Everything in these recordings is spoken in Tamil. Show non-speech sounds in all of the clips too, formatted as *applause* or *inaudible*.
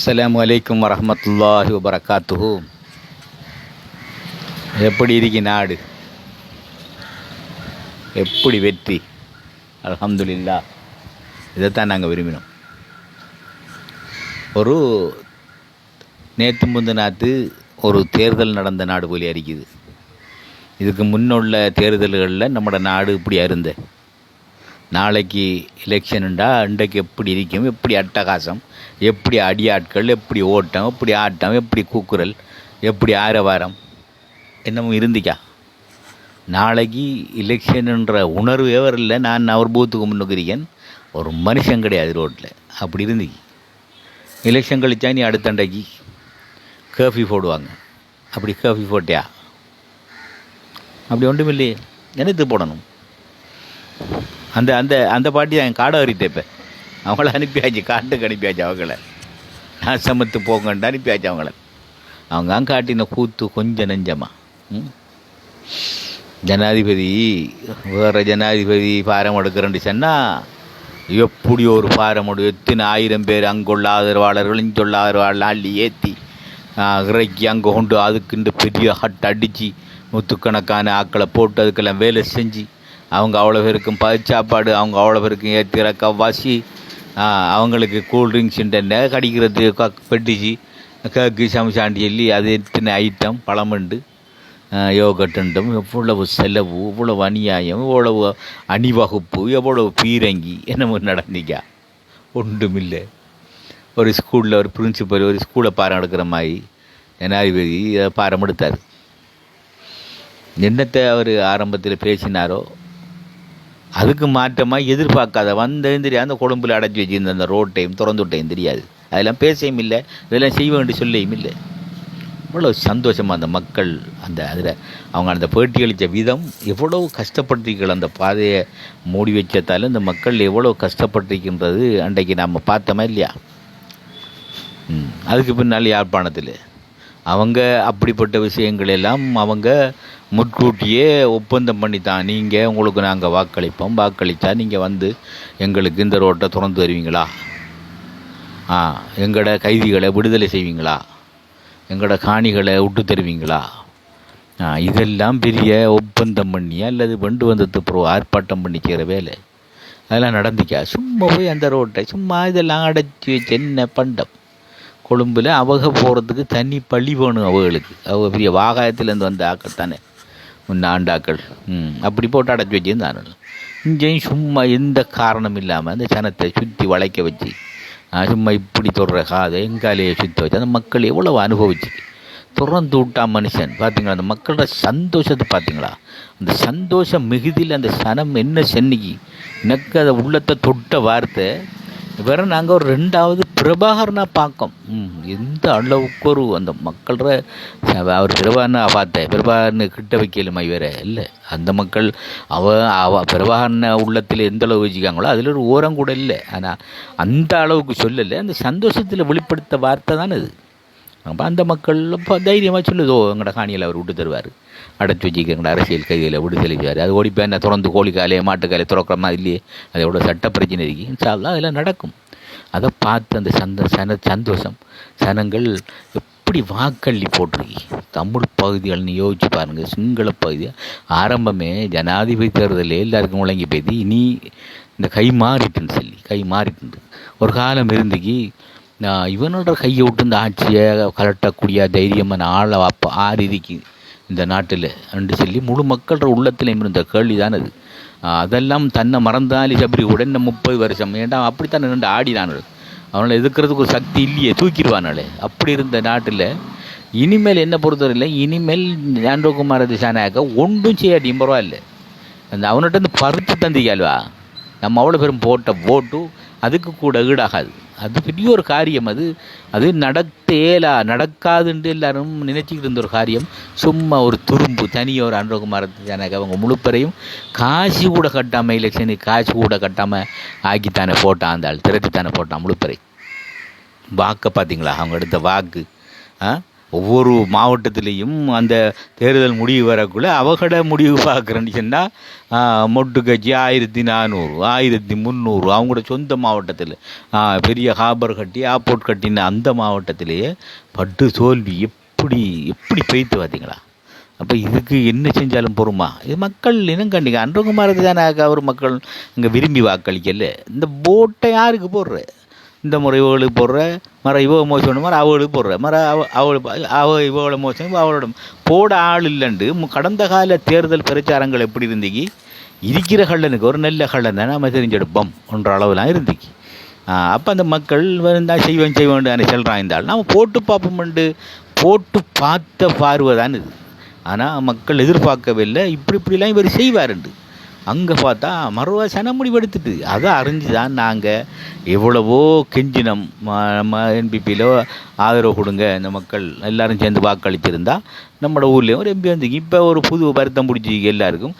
அஸ்லாம் அலைக்கும் வரமத்துல்லாஹி வபரகாத்துஹு. எப்படி இருக்கு நாடு? எப்படி வெற்றி? அலமதுல்லா இதைத்தான் நாங்கள் விரும்பினோம். ஒரு நேற்று முந்தினாத்து ஒரு தேர்தல் நடந்த நாடு போலியாக இருக்குது. இதுக்கு முன்னுள்ள தேர்தல்களில் நம்மளோட நாடு இப்படியா இருந்த நாளைக்கு எலெக்ஷனுண்டா இன்றைக்கு எப்படி இருக்கும்? எப்படி அட்டகாசம்? எப்படி அடியாட்கள்? எப்படி ஓட்டம்? எப்படி ஆட்டம்? எப்படி கூக்குரல்? எப்படி ஆரவாரம்? என்னமோ இருந்திக்கா? நாளைக்கு எலெக்ஷனுன்ற உணர்வே வரல நான் அவர் பூத்துக்கு முன்னுக்கு ஒரு மனுஷன் கிடையாது ரோட்டில் அப்படி இருந்துச்சு எலெக்ஷன் கழிச்சா நீ அடுத்த அண்டைக்கு கேஃபி போடுவாங்க. அப்படி கேஃபி போட்டியா? அப்படி ஒன்றும் இல்லையே. எனக்கு போடணும்? அந்த அந்த அந்த பாட்டி தான் என் காடை வரிட்டேன் இப்போ. அவங்கள அனுப்பியாச்சு காட்டுக்கு அனுப்பியாச்சு அவங்கள. நான் சமத்து போங்கன்ட்டு அனுப்பியாச்சு அவங்கள. அவங்க அங்கே காட்டின கூத்து கொஞ்சம் நெஞ்சமா. ஜனாதிபதி வேறு ஜனாதிபதி பாரம் எடுக்கிறேன்னு சொன்னால் எப்படி ஒரு பாரம் எடு? எத்தனை ஆயிரம் பேர் அங்குள்ள ஆதரவாளர்கள் இங்குள்ள ஆதரவாளர் அள்ளி ஏற்றி இறக்கி அங்கே கொண்டு அதுக்குண்டு பெரிய ஹட் அடித்து நூற்றுக்கணக்கான ஆக்களை போட்டு அதுக்கெல்லாம் வேலை செஞ்சு அவங்க அவ்வளோ பேருக்கும் சாப்பாடு அவங்க அவ்வளோ பேருக்கும் ஏற்றி கவாசி அவங்களுக்கு கூல்ட்ரிங்க்ஸ் என்ன கடிக்கிறது? பெட்டிச்சு கேக்கு சமச்சாண்டி சொல்லி அது எத்தனை ஐட்டம் பழமண்டு யோகட்டுண்டும் எவ்வளவு செலவு இவ்வளவு அநியாயம் இவ்வளவு அணிவகுப்பு எவ்வளவு பீரங்கி. என்னமோ நடந்திக்கா ஒன்றுமில்லை. ஒரு ஸ்கூலில் ஒரு பிரின்சிபல் ஒரு ஸ்கூலை பாரம் எடுக்கிற மாதிரி. ஜனாதிபதி பாரம் எடுத்தார். என்னத்தை அவர் ஆரம்பத்தில் பேசினாரோ அதுக்கு மாற்றமாக எதிர்பார்க்காத வந்ததும் தெரியாது அந்த கொழும்பில் அடைச்சி வச்சிருந்த அந்த ரோட்டையும் திறந்து விட்டையும் தெரியாது. அதெல்லாம் பேசவும் இல்லை இதெல்லாம் செய்ய வேண்டிய சொல்லியும் இல்லை. இவ்வளோ சந்தோஷமாக அந்த மக்கள் அந்த அதில் அவங்க அந்த பேட்டி அளித்த விதம் எவ்வளோ கஷ்டப்பட்டிருக்கள் அந்த பாதையை மூடி வச்சதால இந்த மக்கள் எவ்வளோ கஷ்டப்பட்டிருக்கின்றது அன்றைக்கு நாம் பார்த்தோமா இல்லையா? அதுக்கு பின்னால் யாழ்ப்பாணத்தில். அவங்க அப்படிப்பட்ட விஷயங்கள் எல்லாம் அவங்க முன்கூட்டியே ஒப்பந்தம் பண்ணி தான் நீங்கள் உங்களுக்கு நாங்கள் வாக்களிப்போம். வாக்களித்தா நீங்கள் வந்து எங்களுக்கு இந்த ரோட்டை திறந்து தருவீங்களா? ஆ எங்களோட கைதிகளை விடுதலை செய்வீங்களா? எங்களோட காணிகளை விட்டு தருவீங்களா? ஆ இதெல்லாம் பெரிய ஒப்பந்தம் பண்ணியா அல்லது வெண்டு வந்தது ப்ரோ ஆர்ப்பாட்டம் பண்ணி செய்கிற வேலை. அதெல்லாம் நடந்துக்கா. சும்மா போய் அந்த ரோட்டை சும்மா இதெல்லாம் அடைச்சி வச்சு என்ன பண்டம்? கொழும்பில் அவங்க போகிறதுக்கு தனி பழி வேணும் அவங்களுக்கு. அவங்க பெரிய வாகாயத்துலேருந்து வந்த ஆக்கத்தானே இந்த ஆண்டாக்கள். ம் அப்படி போட்டு அடைச்சி வச்சுருந்தாங்க இங்கேயும் சும்மா எந்த காரணம் இல்லாமல் அந்த சனத்தை சுற்றி வளைக்க வச்சு சும்மா இப்படி தொடுற காதை எங்காலேயே சுற்றி வச்சு அந்த மக்கள் எவ்வளோ அனுபவிச்சு. திறந்து விட்டா மனுஷன் பார்த்தீங்களா அந்த மக்களோட சந்தோஷத்தை பார்த்தீங்களா அந்த சந்தோஷம் மிகுதியில் அந்த சனம் என்ன சென்னிக்கு எனக்கு அதை உள்ளத்தை தொட்ட வார்த்தை வேற நாங்கள் ஒரு ரெண்டாவது பிரபாகரனா பார்க்கோம் ம் எந்த அளவுக்கு ஒரு அந்த மக்கள அவர் பிரபாகரனை பார்த்தேன். பிரபாகரனு கிட்ட வைக்கலுமா வேற இல்லை. அந்த மக்கள் அவ அவ பிரபாகரனை உள்ளத்தில் எந்த அளவு வச்சுக்காங்களோ அதில் ஒரு ஓரம் கூட இல்லை. ஆனால் அந்த அளவுக்கு சொல்லலை. அந்த சந்தோஷத்தில் வெளிப்படுத்த வார்த்தை தானே அது அப்போ அந்த மக்கள் இப்போ தைரியமாக சொல்லுதோ எங்கட காணியில் அவர் விட்டு தருவார். அடைச்சி வச்சுக்கிறோட அரசியல் கைதியில் விட்டு செய்வார் அது ஓடி என்ன திறந்து கோழிக்காலையே மாட்டுக்காலே திறக்கிற மாதிரி இல்லையே. அது எவ்வளோ சட்ட பிரச்சனை இருக்கு. இன்ஷால்லாம் அதெல்லாம் நடக்கும். அதை பார்த்து அந்த சந்த சன சந்தோஷம் சனங்கள் எப்படி வாக்களி போட்டிருக்கி. தமிழ் பகுதிகள் நீ யோசிச்சு பாருங்கள் சிங்கள பகுதி. ஆரம்பமே ஜனாதிபதி தேர்தலில் எல்லாருக்கும் முழங்கி போய் இனி இந்த கை மாறிட்டுன்னு சொல்லி கை மாறிட்டு ஒரு காலம் இருந்துக்கு இவனோட கையை விட்டு இந்த ஆட்சியை கலட்டக்கூடிய தைரியமான ஆளை அப்போ ஆறு இந்த நாட்டில் என்று சொல்லி முழு மக்களோட உள்ளத்திலையும் இருந்த கேள்வி தான் அது. அதெல்லாம் தன்னை மறந்தாலி சபரி உடனே முப்பது வருஷம். ஏன்டா அப்படித்தான் நின்று ஆடினானு. அவனால் எதுக்கிறதுக்கு ஒரு சக்தி இல்லையே தூக்கிடுவானாலே. அப்படி இருந்த நாட்டில் இனிமேல் என்ன பொறுத்தவரையில் இனிமேல் ஞானகுமார திசானாக்க ஒன்றும் செய்யாட்டியும் பரவாயில்ல. அந்த அவன்கிட்ட இருந்து பறித்து தந்திக்கால்வா நம்ம அவ்வளோ பேரும் போட்ட ஓட்டு அதுக்கு கூட ஈடாகாது. அது பெரிய ஒரு காரியம் அது. அது நடத்தேலா நடக்காதுன்ட்டு எல்லாரும் நினைச்சிக்கிட்டு இருந்த ஒரு காரியம். சும்மா ஒரு துரும்பு தனியாக ஒரு அனுரகுமார ஜனக அவங்க முழுப்பறையும் காசு கூட கட்டாமல் எலெக்ஷனுக்கு காசு கூட கட்டாமல் ஆக்கித்தானே போட்டான் அந்த ஆள் திரட்டித்தானே போட்டான் முழுப்பறை வாக்கை பார்த்தீங்களா? அவங்க எடுத்த வாக்கு. ஆ? ஒவ்வொரு மாவட்டத்திலையும் அந்த தேர்தல் முடிவு வரக்குள்ள அவகட முடிவு பார்க்குறேன்னு சொன்னால் மொட்டு கட்சி ஆயிரத்தி நானூறு ஆயிரத்தி முந்நூறு அவங்களோட சொந்த மாவட்டத்தில் பெரிய ஹாபர் கட்டி ஆப்போர்ட் கட்டின அந்த மாவட்டத்திலேயே பட்டு தோல்வி எப்படி எப்படி பெய்த்து பார்த்தீங்களா? அப்போ இதுக்கு என்ன செஞ்சாலும் பொறுமா? இது மக்கள் இன்னும் கண்டிங்க. அன்றகுமாரத்து தானே அவர் மக்கள் இங்கே விரும்பி வாக்களிக்கல. இந்த போட்டை யாருக்கு போடுற? இந்த முறை இவளுக்கு போடுற மர இவ மோசம் மர அவளுக்கு போடுற மர அவ அவள் அவ இவளோட மோசம் இவ அவளோட போட ஆள் இல்லைண்டு. கடந்த கால தேர்தல் பிரச்சாரங்கள் எப்படி இருந்தீங்க இருக்கிற கள்ளனுக்கு ஒரு நல்ல கள்ளன் தானே நம்ம தெரிஞ்செடுப்போம். ஒன்ற அளவுலாம் இருந்தீங்க அப்போ அந்த மக்கள் வந்தா செய்வேன் செய்வேன் தானே சொல்கிறான் இருந்தாலும் நம்ம போட்டு பார்ப்போம்ண்டு. போட்டு பார்த்த பார்வை தான் இது. ஆனால் மக்கள் எதிர்பார்க்கவில்லை. இப்படி இப்படிலாம் இவர் செய்வாருண்டு. அங்கே பார்த்தா மறுவா சன முடிவெடுத்துட்டு. அதை அறிஞ்சு தான் நாங்கள் எவ்வளவோ கெஞ்சினம். ம- நம்ம என்பிபியில் ஆதரவு கொடுங்க இந்த மக்கள் எல்லாரும் சேர்ந்து வாக்களிச்சிருந்தா நம்மளோட ஊர்லேயும் ஒரு எம்பி வந்து இப்போ ஒரு புது வருத்தம் பிடிச்சி எல்லாருக்கும்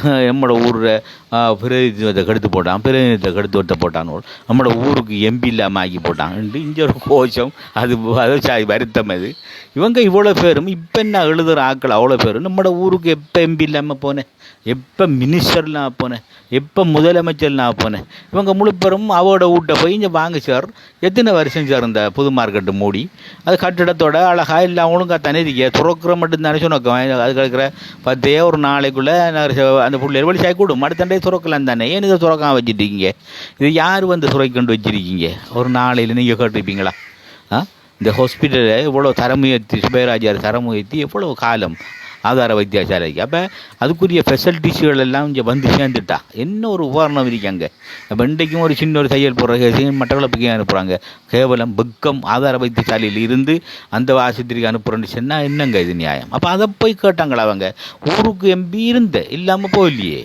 நம்மளோட ஊரில் பிரதிநிதித்துவத்தை கெடுத்து போட்டான் பிரதிநிதித்துவத்தை கெடுத்து ஒருத்த போட்டான் நம்மளோட ஊருக்கு எம்பி இல்லாமல் ஆக்கி போட்டான். இங்கே ஒரு கோஷம். அது அது வருத்தம் அது. இவங்க இவ்வளோ பேரும் இப்போ என்ன எழுதுகிற ஆட்கள் அவ்வளோ பேரும் நம்மளோட ஊருக்கு எப்போ எம்பி இல்லாமல் போனேன் எப்போ மினிஸ்டர் நான் போனேன் எப்போ முதலமைச்சர்லாம் போனேன் இவங்க முழுப்பெரும் அவரோட வீட்டை போய் இங்கே வாங்க சார் எத்தனை வருஷம் சார் இந்த புது மார்க்கெட்டு மூடி? அது கட்டிடத்தோட அழகா எல்லாம் ஒழுங்காக தானே துறக்கிற மட்டும் தானே சொன்னோம். அது கிடக்கிற பத்தே ஒரு நாளைக்குள்ளே அந்த புள்ளை வழி சாய் கூடும். மடுத்தண்டே துறக்கலாம் தானே. ஏன் இதை துறக்காம வச்சுருக்கீங்க? இது யார் வந்து துறைக்கொண்டு வச்சிருக்கீங்க? ஒரு நாளையில் நீங்கள் கேட்டிருப்பீங்களா? ஆ? இந்த ஹாஸ்பிட்டலில் இவ்வளோ தரம் உயர்த்தி சுபேராஜார் தரம் உயர்த்தி எவ்வளோ காலம்? ஆதார வைத்தியசாலைக்கு. அப்போ அதுக்குரிய ஃபெசிலிட்டிஸ்கள் எல்லாம் இங்கே வந்து சேர்ந்துட்டா. என்ன ஒரு உபகரணம் இருக்காங்க அப்போ இன்றைக்கும் ஒரு சின்ன ஒரு தையல் போடுறாங்க கேஸையும் மற்றவர்களுக்கு அனுப்புகிறாங்க கேவலம் பக்கம் ஆதார வைத்தியசாலையில் இருந்து அந்த ஆஸ்பத்திரிக்கு அனுப்புகிறேன்னு சொன்னால் என்னங்க இது நியாயம்? அப்போ அதை போய் கேட்டாங்களா அவங்க? ஊருக்கு எம்பி இருந்த இல்லாமல் போகலையே.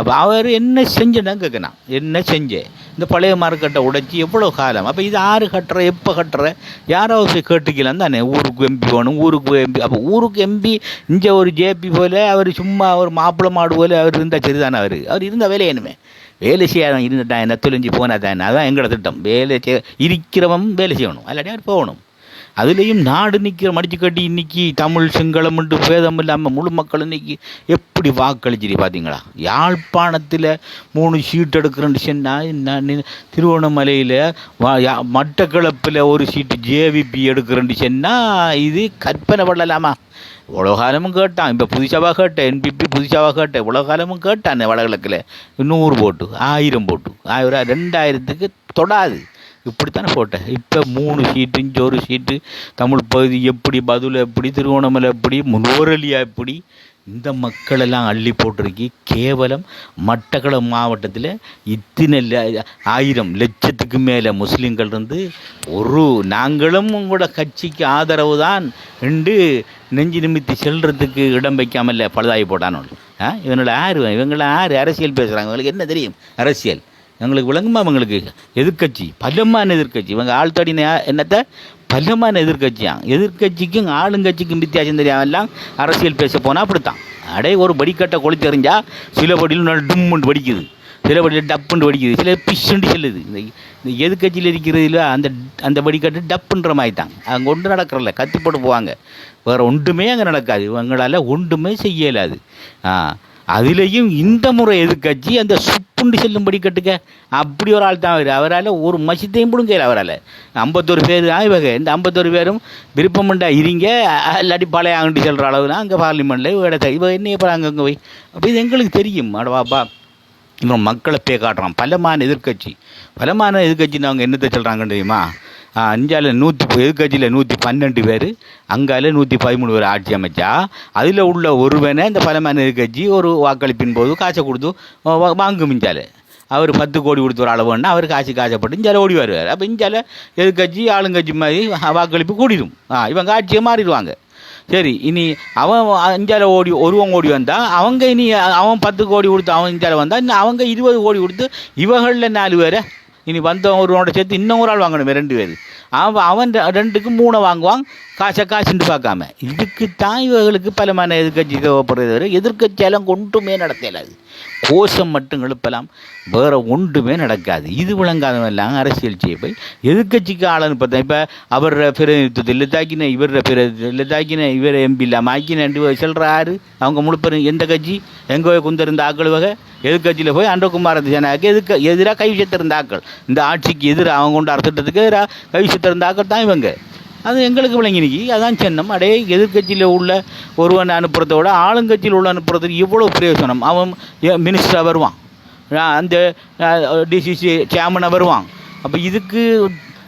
அப்போ அவர் என்ன செஞ்சேன்னு கேட்கணும். என்ன செஞ்சேன் இந்த பழைய மார்க்கெட்டை உடைச்சி எவ்வளோ காலம்? அப்போ இது யார் கட்டுற எப்போ கட்டுற? யாராவது போய் கேட்டுக்கலாம் தானே. ஊருக்கு எம்பி வேணும் ஊருக்கு எம்பி அப்போ ஊருக்கு எம்பி இங்கே ஒரு ஜேபி போல அவர் சும்மா ஒரு மாப்பிள்ளை மாடு போல அவர் இருந்தால் சரிதானே அவர்? அவர் இருந்தால் வேலை என்னமே. வேலை செய்யாதான் இருந்துட்டான் என்ன? தொலைஞ்சு போனா தானே? அதான் எங்களோட திட்டம். வேலை செய்ய இருக்கிறவன் வேலை செய்யணும். அல்லாட்டி அவர் போகணும். அதுலேயும் நாடு நிற்கிற மடிச்சு கட்டி இன்னைக்கு தமிழ் சிங்களம் என்று பேதம் இல்லாமல் முழு மக்கள் இன்னைக்கு எப்படி வாக்களிச்சிரி பார்த்தீங்களா யாழ்ப்பாணத்தில் மூணு சீட் எடுக்கிறேன்னு சொன்னால் திருவண்ணாமலையில் மட்டக்களப்பில் ஒரு சீட்டு ஜேவிபி எடுக்கிறேன்னு சொன்னால் இது கற்பனை பண்ணலாமா? இவ்வளோ காலமும் கேட்டான். இப்போ புதுசாவாக கேட்டேன். என்பிபி புதுசாவாக கேட்டேன். இவ்வளோ காலமும் கேட்டான் வடகிழக்கில். நூறு போட்டு ஆயிரம் போட்டு. ஆயிரம் ரெண்டாயிரத்துக்கு தொடாது. இப்படித்தானே போட்டேன் இப்போ மூணு சீட்டு இங்கே ஒரு சீட்டு தமிழ் பகுதி எப்படி பதில் எப்படி திருவோணமலை எப்படி முன்னோரலியா எப்படி? இந்த மக்களெல்லாம் அள்ளி போட்டிருக்கி. கேவலம் மட்டக்களம் மாவட்டத்தில் இத்தனை ல- ஆயிரம் லட்சத்துக்கு மேலே முஸ்லீம்கள் இருந்து ஒரு நாங்களும் உங்களோட கட்சிக்கு ஆதரவு தான் என்று நெஞ்சு நிமித்தி செல்றதுக்கு இடம் வைக்காமல் பழுதாகி போட்டானோ ஆ? இவனோட யார் இவங்கள யார் அரசியல் பேசுகிறாங்க இவங்களுக்கு என்ன தெரியும்? அரசியல். எங்களுக்கு விளங்குமா அவங்களுக்கு எதிர்க்கட்சி. பலமான எதிர்க்கட்சி. இவங்க ஆள் தடின என்னத்தை? பலமான எதிர்க்கட்சியாம் எதிர்க்கட்சிக்கும் ஆளுங்கட்சிக்கும் வித்தியாசம் தெரியாமல்லாம் அரசியல் பேச போனால் அப்படித்தான். அடே ஒரு படிக்கட்டை கொளுத்தெறிஞ்சா சில படியில் நல்ல டும்முண்டு வடிக்குது. சில படியில் டப்புண்டு வடிக்குது. சில பிஷுண்டு செல்லுது. இந்த இந்த இருக்கிறது இருக்கிறதுல அந்த அந்த படிக்கட்டு டப்புன்ற மாதிரி தான் அங்கே ஒன்று நடக்கிறல்ல கத்தி போட்டு போவாங்க. வேறு ஒன்றுமே அங்கே நடக்காது. இவங்களால் ஒன்றுமே செய்யலாது. அதுலேயும் இந்த முறை எதிர்க்கட்சி அந்த புண்டு செல்லும்படி கட்டுக்க அப்படி ஒரு ஆள் தான் அவர் அவரால் ஒரு மசித்தையும் பிடுங்கல அவரால். ஐம்பத்தொரு பேர் தான் இவங்க இந்த ஐம்பத்தொரு பேரும் விருப்பம்ண்டா இருங்க. இல்லாட்டி பழைய ஆண்டு செல்கிற அளவுலாம் அங்கே பார்லிமெண்ட்டில் இடத்த இவ என்ன இப்போ அங்கே அங்கே போய். அப்போ இது எங்களுக்கு தெரியும். அடவாப்பா இவன் மக்களை பே காட்டுறான். பலமான எதிர்க்கட்சி. பலமான எதிர்க்கட்சின்னு அவங்க என்னத்தை சொல்கிறாங்கன்னு தெரியுமா? அஞ்சால் நூற்றி எதிர்கட்சியில் நூற்றி பன்னெண்டு பேர் அங்கால நூற்றி பதிமூணு பேர் ஆட்சி அமைச்சா அதில் உள்ள ஒருவனை இந்த பலமான எதிர்கட்சி ஒரு வாக்களிப்பின் போது காசை கொடுத்து வாங்கும் மிஞ்சால். அவர் பத்து கோடி கொடுத்து ஒரு அளவுன்னா அவர் காசு காசப்பட்டு இஞ்சால ஓடி வருவார். அப்போ இஞ்சால எதிர்கட்சி ஆளுங்கட்சி மாதிரி வாக்களிப்பு கூடிடும் ஆ இவங்க ஆட்சியை மாறிடுவாங்க. சரி இனி அவன் அஞ்சால ஓடி ஒருவன் ஓடி வந்தால் அவங்க இனி அவன் பத்து கோடி கொடுத்து அவன் அஞ்சால வந்தால் இன்னும் அவங்க இருபது கோடி கொடுத்து இவங்களில் நாலு பேரை இனி வந்தவன் ஒருவனோட சேர்த்து இன்னும் ஒரு ஆள் வாங்கணுமே ரெண்டு பேர். அவன் அவன் ரெண்டுக்கும் ரெண்டுக்கு மூணை வாங்குவான் காசை காசுன்னு பார்க்காம. இதுக்கு தான் இவர்களுக்கு பலமான எதிர்க்கட்சி தேவைப்படுறது எதிர்கட்சியெல்லாம் கொண்டுமே நடத்தலாது கோஷம் மட்டும் எழுப்பலாம். வேறு ஒன்றுமே நடக்காது. இது விளங்காதவெல்லாம் அரசியல் செய்வை போய் எதிர்கட்சிக்கு ஆளுன்னு பார்த்தா இப்போ அவர பிரதிநிதித்துவத்தில் தாக்கின இவர பிரதிநிதித்தில் தாக்கின இவர் எம்பி இல்லாமல் ஆக்கினு சொல்கிறாரு அவங்க முழுப்பெரும் எந்த கட்சி? எங்கே குந்திருந்த ஆக்கள் வகை. எதிர்கட்சியில் போய் அன்றகுமார் சேனாக்கு எதுக்கு எதிராக கைவிசத்திருந்த ஆக்கள். இந்த ஆட்சிக்கு எதிராக அவங்க கொண்டு அரசிட்டத்துக்கு எதிராக கைவிசத்திருந்த ஆக்கள் தான் இவங்க. அது எங்களுக்கு விளங்கினிக்கு அதான் சின்னம். அடே எதிர்கட்சியில் உள்ள ஒருவன் அனுப்புறதை விட ஆளுங்கட்சியில் உள்ள அனுப்புறதுக்கு இவ்வளோ பிரயோஜனம் அவன் மினிஸ்டராக வருவான். அந்த டிசிசி சேர்மனாக வருவான். அப்போ இதுக்கு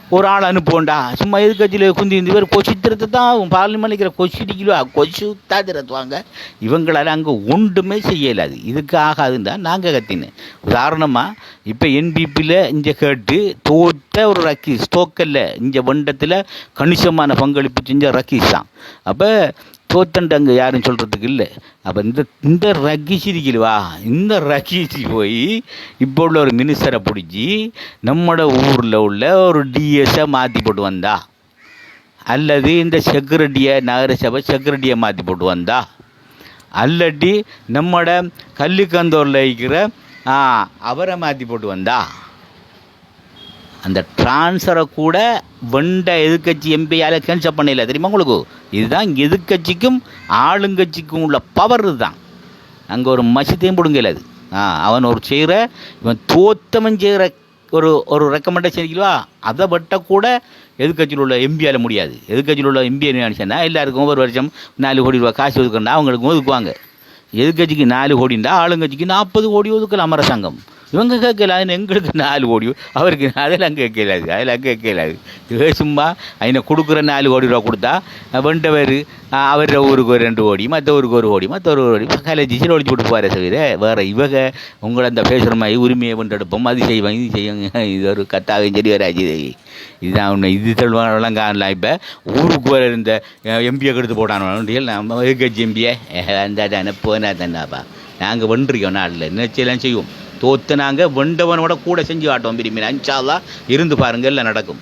ஒரு ஆள் அனுப்புவோண்டா சும்மா எதிர்கட்சியில் குந்தி இந்த பேர் கொச்சித்திரத்தை தான் பார்லிமெண்ட்ல கொச்சிடிக்கலோ கொச்சு தாத்திரத்துவாங்க இவங்களால் அங்கே ஒன்றுமே செய்யலாது இதுக்கு ஆகாதுன்னு தான் நாங்கள் கத்தினேன் உதாரணமாக இப்போ என்பிபியில் இங்கே கேட்டு தோற்ற ஒரு ரக்கீஸ் தோக்கல்ல இங்கே வண்டத்தில் கணிசமான பங்களிப்பு செஞ்ச ரக்கீஸ் தான் அப்போ தோத்தண்டு அங்கே யாரும் சொல்கிறதுக்கு இல்லை. அப்போ இந்த இந்த ரக்கீஸ் இந்த ரகிசி போய் இப்போ உள்ள ஒரு மினிஸ்டரை பிடிச்சி நம்மளோட ஊரில் உள்ள ஒரு டிஎஸை மாற்றி போட்டு வந்தா. அல்லது இந்த செக்ரட்டியை நகரசபை செக்ரட்டியை மாற்றி போட்டு வந்தா. அல்லட்டி நம்மட கள்ளிக்கந்தூரில் இருக்கிற அவரை மாற்றி போட்டு வந்தா. அந்த ட்ரான்ஸ்ஃபரை கூட வெண்ட எதிர்கட்சி எம்பியால் கேன்சல் பண்ணல. தெரியுமா உங்களுக்கு? இதுதான் எதிர்கட்சிக்கும் ஆளுங்கட்சிக்கும் உள்ள பவர் இதுதான் அங்கே ஒரு மசித்தையும் பிடுங்கல அது. ஆ அவன் ஒரு செய்கிற இவன் தோத்தவன் செய்கிற ஒரு ஒரு ரெக்கமெண்டேஷன் இருக்குல்வா அதை பட்ட கூட எதிர்க்கட்சியில் உள்ள எம்பியால் முடியாது. எதிர்கட்சியில் உள்ள எம்பி என்ன நினச்சேன்னா எல்லாருக்கும் ஒவ்வொரு வருஷம் நாலு கோடி ரூபா காசு ஒதுக்கண்டா அவங்களுக்கு ஒதுக்குவாங்க. எதிர்கட்சிக்கு நாலு கோடிண்டா ஆளுங்கட்சிக்கு நாற்பது கோடி ஒதுக்கலாம் அரசாங்கம் இவங்க கேட்கல அது எங்களுக்கு நாலு கோடி அவருக்கு அதெல்லாம் கேட்கலாது அதெல்லாம் கேட்கலாது இது சும்மா அவனை கொடுக்குற நாலு கோடி ரூபா கொடுத்தா வெண்டவர் அவர் ஊருக்கு ஒரு ரெண்டு கோடி மற்ற ஊருக்கு ஒரு கோடி மற்ற ஒரு கோடி. கலைச்சி ஒழிச்சு விட்டு போகிற தவிர வேறு இவங்க உங்களை அந்த பேசுகிற மாதிரி உரிமையை வென்றெடுப்போம் அது செய்வோம் இது செய்வாங்க *laughs* இது ஒரு கத்தாகவும் சரி ஒரு அஜிதை இதுதான் உண்மை. இது சொல்லுவாங்கலாம் காணலாம் இப்போ ஊருக்கு வர இந்த எம்பியை கெடுத்து போட்டானு நம்ம கட்சி எம்பியை அந்த தானே போனா தானேப்பா நாங்கள் வென்றிருக்கோம் நாளில் நிச்சயம் செய்வோம்? தோத்து நாங்கள் வெண்டவனோட கூட செஞ்சு காட்டுவோம் விரும்பினா இன்ஷால்லா இருந்து பாருங்கள் இல்லை நடக்கும்.